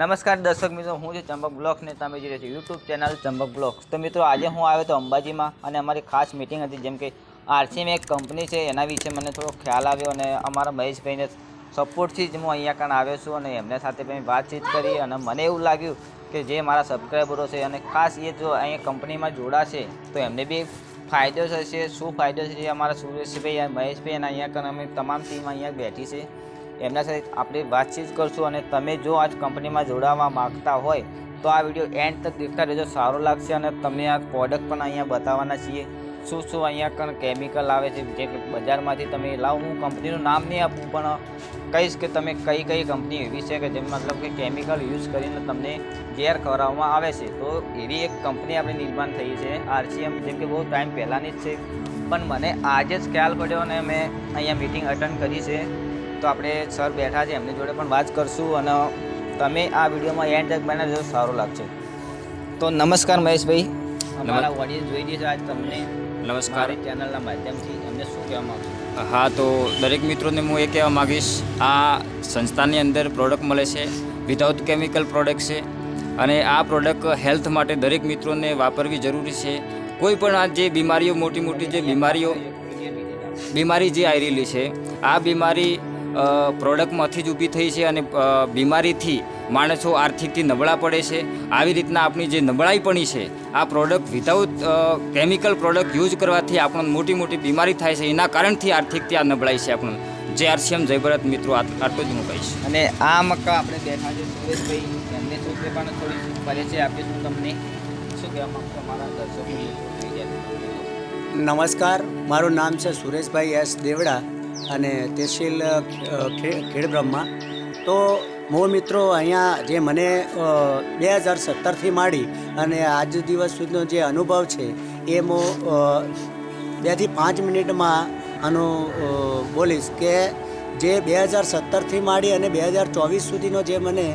નમસ્કાર દર્શક મિત્રો, હું છું ચંપક બ્લોગ્સ ને તમે જોઈ રહ્યા છો યુટ્યુબ ચેનલ ચંપક બ્લોગ્સ તો મિત્રો, આજે હું આવ્યો તો અંબાજીમાં અને અમારી ખાસ મિટિંગ હતી, જેમ કે આરસીએમ એક કંપની છે, એના વિશે મને થોડો ખ્યાલ આવ્યો અને અમારા મહેશભાઈને સપોર્ટથી જ હું અહીંયા કાન આવ્યો છું અને એમના સાથે મેં વાતચીત કરી અને મને એવું લાગ્યું કે જે મારા સબસ્ક્રાઈબરો છે અને ખાસ એ જો અહીંયા કંપનીમાં જોડાશે તો એમને બી ફાયદો થશે. શું ફાયદો થશે અમારા સુરેશભાઈ મહેશભાઈ અને અહીંયા અમે તમામ ટીમ અહીંયા બેઠી છે. એમના સાથે આપણે વાતચીત કરશું અને તમે જો આજ કંપનીમાં જોડાવા માગતા હોય તો આ વીડિયો એન્ડ તક દેખતા રહેજો. સારો લાગશે અને તમને આ પ્રોડક્ટ પણ અહીંયા બતાવવાના છીએ. શું શું અહીંયા કણ કેમિકલ આવે છે, જે બજારમાંથી તમે, લાવો, હું કંપનીનું નામ નહીં આપું, પણ કહીશ કે તમે કઈ કઈ કંપની એવી છે કે જેમ મતલબ કે કેમિકલ યુઝ કરીને તમને કેર કરાવવામાં આવે છે. તો એવી એક કંપની આપણે નિર્માણ થઈ છે, આરસીએમ, જેમ કે બહુ ટાઈમ પહેલાંની જ છે. પણ મને આજે જ ખ્યાલ પડ્યો અને મેં અહીંયા મિટિંગ અટેન્ડ કરી છે. તો આપણે સર બેઠા છે એમની જોડે પણ વાત કરશું અને તમે આ વિડીયોમાં એન્ડ તક બનાવજો સારું લાગશે. તો નમસ્કાર મહેશભાઈ. અમારા ઓડિયન્સ જોઈ રહી છે આજ તમને. નમસ્કાર. ચેનલના માધ્યમથી એમને શું કહેવા માગશો? હા તો દરેક મિત્રોને હું એ કહેવા માગીશ આ સંસ્થાની અંદર પ્રોડક્ટ મળે છે વિધાઉટ કેમિકલ પ્રોડક્ટ છે અને આ પ્રોડક્ટ હેલ્થ માટે દરેક મિત્રોને વાપરવી જરૂરી છે. કોઈ પણ આ જે બીમારીઓ મોટી મોટી જે બીમારીઓ બીમારી જે આવી રહેલી છે આ બીમારી પ્રોડક્ટમાંથી જ ઊભી થઈ છે અને બીમારીથી માણસો આર્થિકથી નબળા પડે છે. આવી રીતના આપણી જે નબળાઈ પણી છે આ product without chemical product use કરવાથી આપણને મોટી મોટી બીમારી થાય છે. એના કારણથી આર્થિકથી આ નબળાઈ છે આપણને. જે આરસીએમ જયભરત મિત્રો આટ- આટલું જ હું કહીશ. અને આ મક્કા આપણે બેઠા છે સુરેશભાઈ એમને શું કે પણ થોડી પરિચય આપીશું તમને શું કહેવા માંગશો અમારા દર્શકો નમસ્કાર મારું નામ છે સુરેશભાઈ એસ દેવડા. અને તહેસીલ ખેડબ્રહ્મા. તો મૂળ મિત્રો અહીંયા જે મને બે હજાર સત્તરથી માંડી અને આજ દિવસ સુધીનો જે અનુભવ છે, એ હું બેથી પાંચ મિનિટમાં આનું બોલીશ કે જે બે હજાર સત્તરથી માંડી અને બે હજાર ચોવીસ સુધીનો જે મને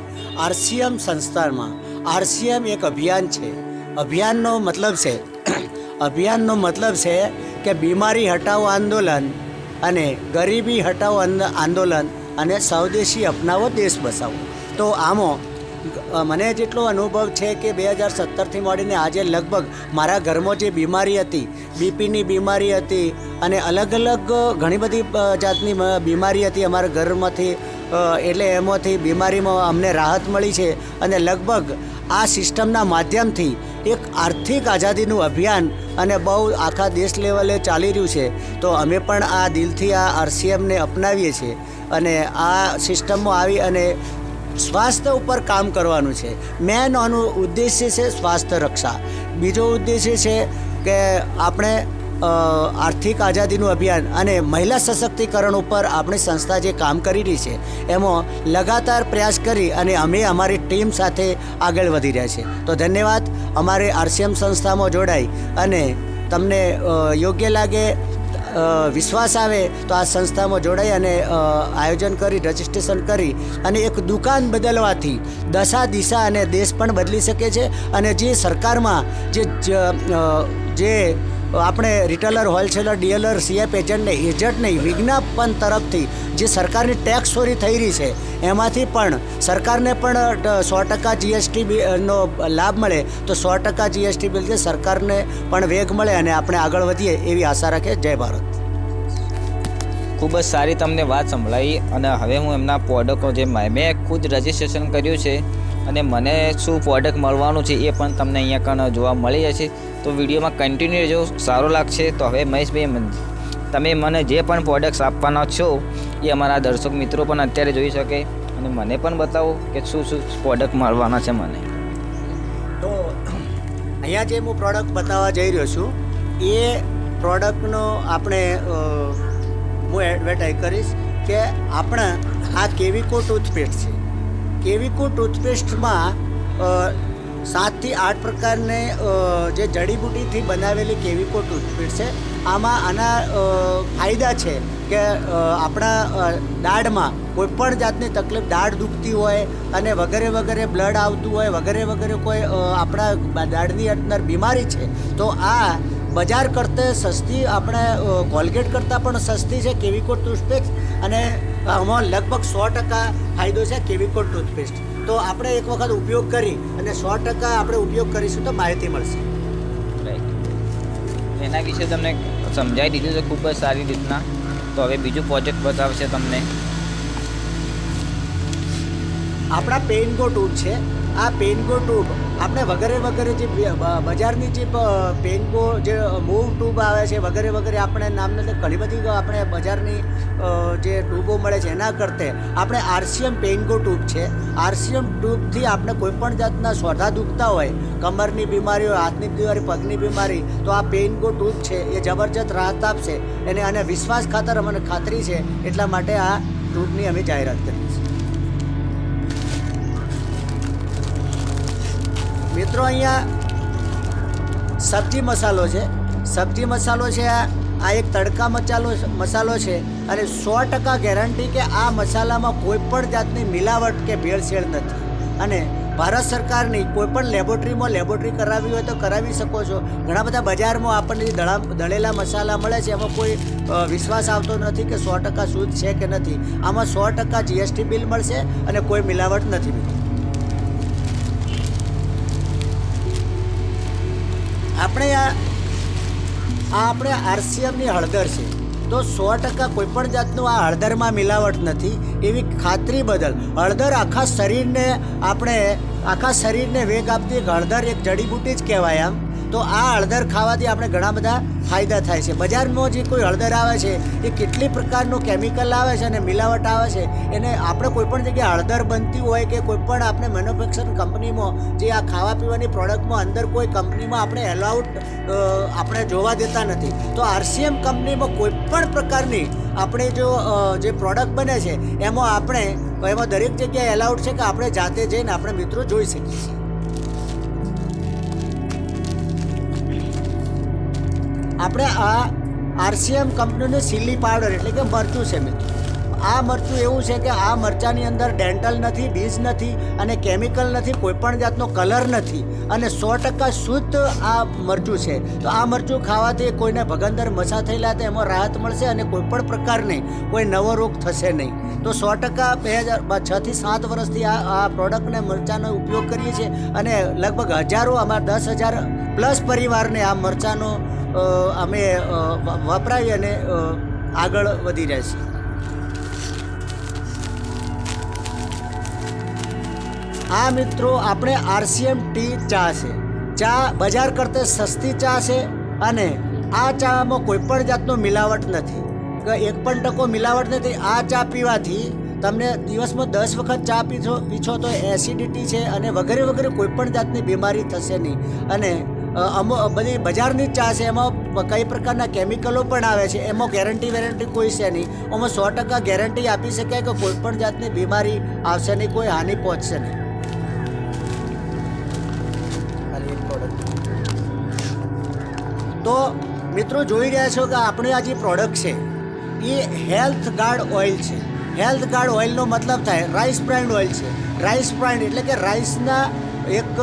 આરસીએમ સંસ્થામાં, આરસીએમ એક અભિયાન છે. અભિયાનનો મતલબ છે, અભિયાનનો મતલબ છે કે બીમારી હટાવો આંદોલન અને ગરીબી હટાવો આંદોલન અને સ્વદેશી અપનાવો, દેશ બસાવો તો આમાં મને જેટલો અનુભવ છે કે બે હજાર સત્તરથી મળીને આજે લગભગ મારા ઘરમાં જે બીમારી હતી, બીપીની બીમારી હતી અને અલગ અલગ ઘણી બધી જાતની બીમારી હતી અમારા ઘરમાંથી એટલે એમાંથી બીમારીમાં અમને રાહત મળી છે અને લગભગ આ સિસ્ટમના માધ્યમથી એક આર્થિક આઝાદીનું અભિયાન અને બહુ આખા દેશ લેવલે ચાલી રહ્યું છે, તો અમે પણ આ દિલથી આ આરસીએમને અપનાવીએ છીએ અને આ સિસ્ટમમાં આવી અને સ્વાસ્થ્ય ઉપર કામ કરવાનું છે. મેન આનું ઉદ્દેશ્ય છે સ્વાસ્થ્ય રક્ષા. બીજો ઉદ્દેશ્ય છે કે આપણે આર્થિક આઝાદીનું અભિયાન અને મહિલા સશક્તિકરણ ઉપર આપણી સંસ્થા જે કામ કરી રહી છે, એમાં લગાતાર પ્રયાસ કરી અને અમે અમારી ટીમ સાથે આગળ વધી રહ્યા છે તો ધન્યવાદ. અમારે આરસીએમ સંસ્થામાં જોડાઈ અને તમને યોગ્ય લાગે વિશ્વાસ આવે, તો આ સંસ્થામાં જોડાઈ અને આયોજન કરી, રજિસ્ટ્રેશન કરી અને એક દુકાન બદલવાથી દશા, દિશા અને દેશ પણ બદલી શકે છે અને જે સરકારમાં જે જે આપણે રિટેલર હોલસેલર ડીલર સીએફ એજન્ટને એજન્ટ નહીં વિજ્ઞાપન તરફથી જે સરકારની ટેક્સ ચોરી થઈ રહી છે, એમાંથી પણ સરકારને પણ સો ટકા જીએસટી નો લાભ મળે, તો સો ટકા જીએસટી બિલથી સરકારને પણ વેગ મળે અને આપણે આગળ વધીએ એવી આશા રાખે જય ભારત. ખૂબ જ સારી તમને વાત સંભળાવી અને હવે હું એમના પ્રોડક્ટો જે મેં ખુદ રજિસ્ટ્રેશન કર્યું છે અને મને શું પ્રોડક્ટ મળવાનું છે એ પણ તમને અહીંયા કણ જોવા મળી જશે તો વિડીયોમાં કન્ટિન્યુ રહેજો. સારો લાગશે તો હવે મહેશભાઈ તમે મને જે પણ પ્રોડક્ટ્સ આપવાના છો, એ અમારા દર્શક મિત્રો પણ અત્યારે જોઈ શકે. અને મને પણ બતાવો કે શું શું પ્રોડક્ટ મળવાના છે મને. તો અહીંયા જે હું પ્રોડક્ટ બતાવવા જઈ રહ્યો છું, એ પ્રોડક્ટનો આપણે હું એડવર્ટાઈઝ કરીશ કે આપણે આ કેવિકો ટૂથપેસ્ટ છે. કેવિકો ટૂથપેસ્ટમાં સાતથી આઠ પ્રકારની જે જડીબુટીથી બનાવેલી કેવિકો ટૂથપેસ્ટ છે, આમાં આના ફાયદા છે કે આપણા દાઢમાં કોઈપણ જાતની તકલીફ દાઢ દુખતી હોય અને વગેરે વગેરે બ્લડ આવતું હોય, વગેરે વગેરે કોઈ આપણા દાઢની અંદર બીમારી છે, તો આ બજાર કરતે સસ્તી, આપણે કોલગેટ કરતાં પણ સસ્તી છે કેવિકો ટૂથપેસ્ટ અને આમાં લગભગ સો ટકા ફાયદો છે કેવિકોટ ટૂથપેસ્ટ. તો આપણે એક વખત ઉપયોગ કરી અને સો ટકા આપણે ઉપયોગ કરીશું તો માહિતી મળશે. એના વિશે તમને સમજાવી દીધું છે ખૂબ જ સારી રીતના. તો હવે બીજું પ્રોજેક્ટ બતાવશે તમને. આપણા પેઇનગો ટ્યુબ છે. આ પેઇનગો ટ્યુબ આપણે વગેરે વગેરે જે બજારની જે પ- જે મૂવ ટ્યુબ આવે છે, વગેરે વગેરે આપણે નામને ઘણી બધી આપણે બજારની જે ટ્યુબો મળે છે, એના કરતે આપણે આરસીએમ પેઇનગો ટ્યુબ છે. આરસીએમ ટ્યુબથી આપણે કોઈપણ જાતના સોધા દુખતા હોય, કમરની બીમારી હોય, હાથની બીમારી, પગની બીમારી, તો આ પેઇનગો ટ્યુબ છે, એ જબરજસ્ત રાહત આપશે. એને અને વિશ્વાસ ખાતર અમને ખાતરી છે, એટલા માટે આ ટ્યુબની અમે જાહેરાત કરી છે. મિત્રો, અહીંયા સબ્જી મસાલો છે. સબ્જી મસાલો છે, આ આ એક તડકા મસાલો મસાલો છે અને સો ટકા ગેરંટી કે આ મસાલામાં કોઈ પણ જાતની મિલાવટ કે ભેળસેળ નથી. અને ભારત સરકારની કોઈ પણ લેબોરેટરીમાં લેબોરેટરી કરાવી હોય તો કરાવી શકો છો. ઘણા બધા બજારમાં આપણને જે દળા દળેલા મસાલા મળે છે, એમાં કોઈ વિશ્વાસ આવતો નથી કે સો ટકા શુદ્ધ છે કે નથી. આમાં સો ટકા જીએસટી બિલ મળશે અને કોઈ મિલાવટ નથી આપણે આ આ આપણે આરસીએમની હળદર છે. તો સો ટકા કોઈ પણ જાતનું આ હળદરમાં મિલાવટ નથી, એવી ખાતરી બદલ. હળદર આખા શરીરને આપણે આખા શરીરને વેગ આપતી હળદર એક જડીબુટી જ કહેવાય આમ. તો આ હળદર ખાવાથી આપણે ઘણા બધા ફાયદા થાય છે. બજારમાં જે કોઈ હળદર આવે છે, એ કેટલી પ્રકારનું કેમિકલ આવે છે અને મિલાવટ આવે છે, એને આપણે કોઈ પણ જગ્યાએ હળદર બનતી હોય કે કોઈ પણ આપણે મેન્યુફેક્ચર કંપનીમાં જે આ ખાવા પીવાની પ્રોડક્ટમાં અંદર કોઈ કંપનીમાં આપણે એલાઉડ આપણે જોવા દેતા નથી. તો આરસીએમ કંપનીમાં કોઈ પણ પ્રકારની આપણે જો જે પ્રોડક્ટ બને છે, એમાં આપણે, એમાં દરેક જગ્યાએ એલાઉડ છે કે આપણે જાતે જઈને આપણે મિત્રો જોઈ શકીએ. છીએ આપણે આ આરસીએમ કંપનીનું સિલ્લી પાવડર એટલે કે મરચું છે મિત્રો. આ મરચું એવું છે કે આ મરચાની અંદર ડેન્ટલ નથી, બીજ નથી અને કેમિકલ નથી, કોઈપણ જાતનો કલર નથી. અને સો ટકા શુદ્ધ આ મરચું છે. તો આ મરચું ખાવાથી કોઈને ભગંદર મસા થયેલા તો એમાં રાહત મળશે અને કોઈ પણ પ્રકારની કોઈ નવો રોગ થશે નહીં. તો સો ટકા બે હજાર છથી સાત વર્ષથી આ આ પ્રોડક્ટને મરચાંનો ઉપયોગ કરીએ છીએ અને લગભગ હજારો અમારા દસ હજાર પ્લસ પરિવારને આ મરચાંનો અમે વપરાવી અને આગળ વધી રહ્યા છીએ. આ મિત્રો આપણે આરસીએમ ટી ચા છે. ચા બજાર કરતાં સસ્તી ચા છે અને આ ચામાં કોઈ પણ જાતનો મિલાવટ નથી. કે એક પણ ટકો મિલાવટ નથી, આ ચા પીવાથી તમને દિવસમાં દસ વખત ચા પીછો પીછો તો એસિડિટી છે અને વગેરે વગેરે કોઈ પણ જાતની બીમારી થશે નહીં. અને અમો, બધી બજારની ચા છે, એમાં કઈ પ્રકારના કેમિકલો પણ આવે છે, એમાં ગેરંટી વેરંટી કોઈ છે નહીં. એમાં સો ટકા ગેરંટી આપી શકાય કે કોઈ પણ જાતની બીમારી આવશે નહીં, કોઈ હાનિ પહોંચશે નહીં. તો મિત્રો જોઈ રહ્યા છો કે આપણે આ જે પ્રોડક્ટ છે, એ હેલ્થ ગાર્ડ ઓઇલ છે. હેલ્થ ગાર્ડ ઓઇલનો મતલબ થાય રાઈસ બ્રાન્ડ ઓઇલ છે. રાઈસ બ્રાન્ડ એટલે કે રાઈસના એક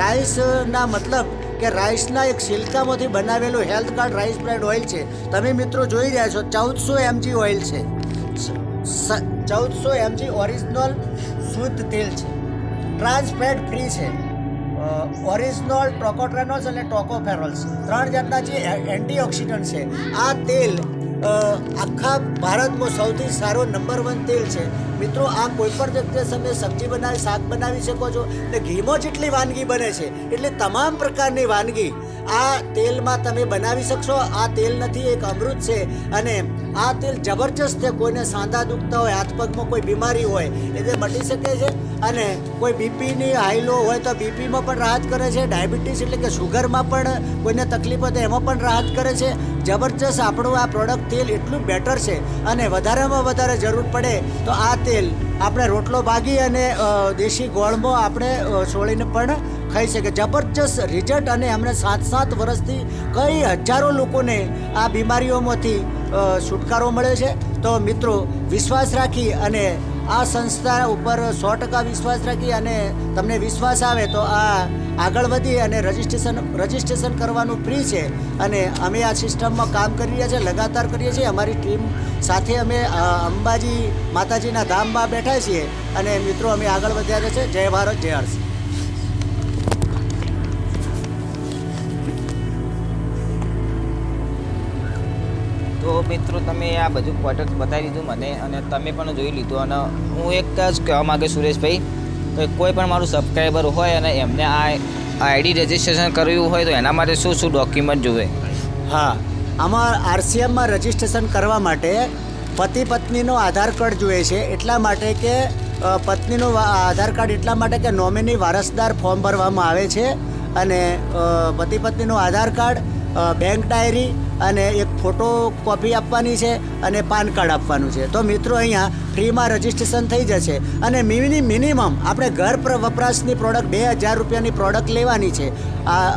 રાઈસના મતલબ કે રાઈસના એક સિલ્કામાંથી બનાવેલું health guard rice bran oil છે. તમે મિત્રો જોઈ રહ્યા છો, ચૌદસો એમજી ઓઇલ છે. ચૌદસો એમજી ઓરિજિનલ શુદ્ધ તેલ છે. ટ્રાન્સ ફ્રી છે. ઓરિજિનલ ટોકોટ્રેનોલ્સ અને ટોકોફેરોલ્સ ત્રણ જાતના જે એન્ટીઓક્સિડન્ટ છે. આ તેલ આખા ભારતમાં સૌથી સારો નંબર વન તેલ છે. મિત્રો, આ કોઈ પણ જગ્યાએ તમે સબ્જી બનાવી, શાક બનાવી શકો છો ને ઘીમાં જેટલી વાનગી બને છે, એટલે તમામ પ્રકારની વાનગી આ તેલમાં તમે બનાવી શકશો. આ તેલ નથી, એક અમૃત છે અને આ તેલ જબરજસ્ત છે. કોઈને સાંધા દુખતા હોય હાથ પગમાં કોઈ બીમારી હોય, એ તે મટી શકે છે. અને કોઈ બીપીની હાઈ લો હોય તો બીપીમાં પણ રાહત કરે છે. ડાયાબિટીસ એટલે કે શુગરમાં પણ કોઈને તકલીફ હોય તો એમાં પણ રાહત કરે છે. જબરજસ્ત આપણું આ પ્રોડક્ટ તેલ એટલું બેટર છે. અને વધારેમાં વધારે જરૂર પડે તો આ તેલ આપણે રોટલો ભાગી અને દેશી ગોળમો આપણે છોડીને પણ ખાઈ શકે જબરજસ્ત રિઝલ્ટ અને એમણે સાત સાત વર્ષથી કઈ હજારો લોકોને આ બીમારીઓમાંથી છુટકારો મળે છે. તો મિત્રો, વિશ્વાસ રાખી અને આ સંસ્થા ઉપર સો ટકા વિશ્વાસ રાખી અને તમને વિશ્વાસ આવે તો આ આગળ વધી અને રજિસ્ટ્રેશન રજિસ્ટ્રેશન કરવાનું ફ્રી છે. અને અમે આ સિસ્ટમમાં કામ કરી રહ્યા છીએ, લગાતાર કરીએ છીએ. અમારી ટીમ સાથે અમે અંબાજી માતાજીના ધામમાં બેઠા છીએ અને મિત્રો અમે આગળ વધ્યા છે. જય ભારત જય હર્ષ. તો મિત્રો તમે આ બધું ક્વાર્ટર્સ બતાવી દીધું મને અને તમે પણ જોઈ લીધું અને હું એક જ કહેવા માગે સુરેશભાઈ કે કોઈ પણ મારું સબસ્ક્રાઈબર હોય અને એમને આ આઈડી રજિસ્ટ્રેશન કરવું હોય તો એના માટે શું શું ડોક્યુમેન્ટ જોવે? હા. આમાં આરસીએમમાં રજિસ્ટ્રેશન કરવા માટે પતિ પત્નીનો આધાર કાર્ડ જોઈએ છે, એટલા માટે કે પત્નીનો આધાર કાર્ડ એટલા માટે કે નોમિની વારસદાર ફોર્મ ભરવામાં આવે છે અને પતિ પત્નીનો આધાર કાર્ડ બેંક ડાયરી અને એક ફોટો કોપી આપવાની છે અને પાન કાર્ડ આપવાનું છે. તો મિત્રો અહીંયા ફ્રીમાં રજિસ્ટ્રેશન થઈ જશે અને મિની, મિનિમમ આપણે ઘર પ્ર- વપરાશની પ્રોડક્ટ બે હજાર રૂપિયાની પ્રોડક્ટ લેવાની છે.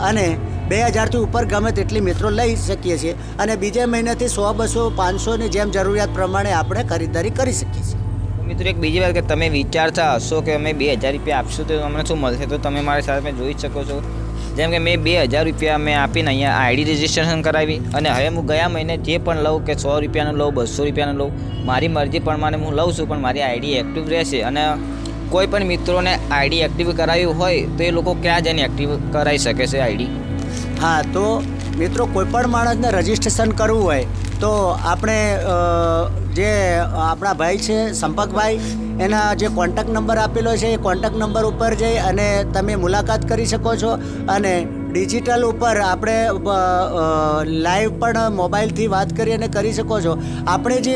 અને બે હજારથી ઉપર ગમે તેટલી મિત્રો લઈ શકીએ છીએ અને બીજે મહિનાથી સો, બસો પાંચસોની જેમ જરૂરિયાત પ્રમાણે આપણે ખરીદારી કરી શકીએ છીએ. મિત્રો એક બીજી વાત કે તમે વિચારતા હશો કે અમે બે હજાર રૂપિયા આપશું તો અમને શું મળશે? તો તમે મારી સાથે જોઈ શકો છો. જેમ કે મેં બે હજાર રૂપિયા મેં આપીને અહીંયા આઈડી રજિસ્ટ્રેશન કરાવી અને હવે હું ગયા મહિને જે પણ લઉં કે સો રૂપિયાનું લઉં, બસો રૂપિયાનું લઉં, મારી મરજી પ્રમાણે હું લઉં છું, પણ મારી આઈડી એક્ટિવ રહેશે અને કોઈ પણ મિત્રોને આઈડી એક્ટિવ કરાવી હોય તો એ લોકો ક્યાં જઈને એક્ટિવ કરાવી શકે છે આઈડી? હા, તો મિત્રો, કોઈપણ માણસને રજિસ્ટ્રેશન કરવું હોય, તો આપણે જે આપણા ભાઈ છે, સંપર્કભાઈ, એના જે કોન્ટેક નંબર આપેલો છે, એ કોન્ટેક નંબર ઉપર જઈ અને તમે મુલાકાત કરી શકો છો અને ડિજિટલ ઉપર આપણે લાઈવ પણ મોબાઈલથી વાત કરી અને કરી શકો છો. આપણે જે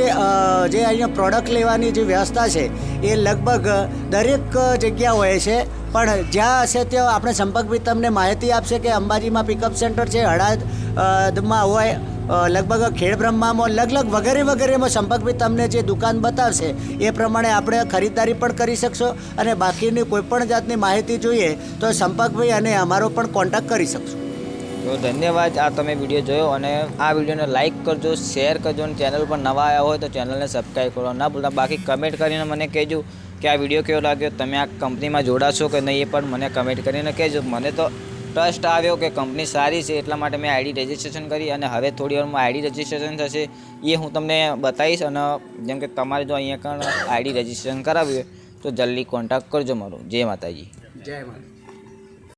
જે અહીંયા પ્રોડક્ટ લેવાની જે વ્યવસ્થા છે, એ લગભગ દરેક જગ્યા હોય છે. પણ જ્યાં હશે ત્યાં આપણે સંપર્કભાઈ તમને માહિતી આપશે કે અંબાજીમાં પિકઅપ સેન્ટર છે હળાદમાં હોય. અ, ખેડ ખેડબ્રહ્મામાં લગલગ વગેરે વગેરેમાં સંપર્કભાઈ તમને જે દુકાન બતાવશે એ પ્રમાણે આપણે ખરીદારી પણ કરી શકશો અને બાકીની કોઈ પણ જાતની માહિતી જોઈએ તો સંપર્કભાઈ અને અમારો પણ કોન્ટેક્ટ કરી શકશો. તો ધન્યવાદ આ તમે વીડિયો જોયો અને આ વિડીયોને લાઇક કરજો શેર કરજો અને ચેનલ પર નવા આવ્યા હોય તો ચેનલને સબસ્ક્રાઈબ કરો. ના ભૂલતા બાકી કમેન્ટ કરીને મને કહેજો કે આ વીડિયો કેવો લાગ્યો તમે આ કંપનીમાં જોડાશો કે નહીં એ પણ મને કમેન્ટ કરીને કહેજો. મને તો ટ્રસ્ટ આવ્યો કે કંપની સારી છે એટલા માટે મેં આઈડી રજિસ્ટ્રેશન કરી અને હવે થોડી વારમાં આઈડી રજિસ્ટ્રેશન થશે. એ હું તમને બતાવીશ અને જેમ કે તમારે જો અહીંયા કણ આઈડી રજિસ્ટ્રેશન કરાવ્યું તો જલ્દી કોન્ટેક્ટ કરજો મારો. જય માતાજી. જય માતા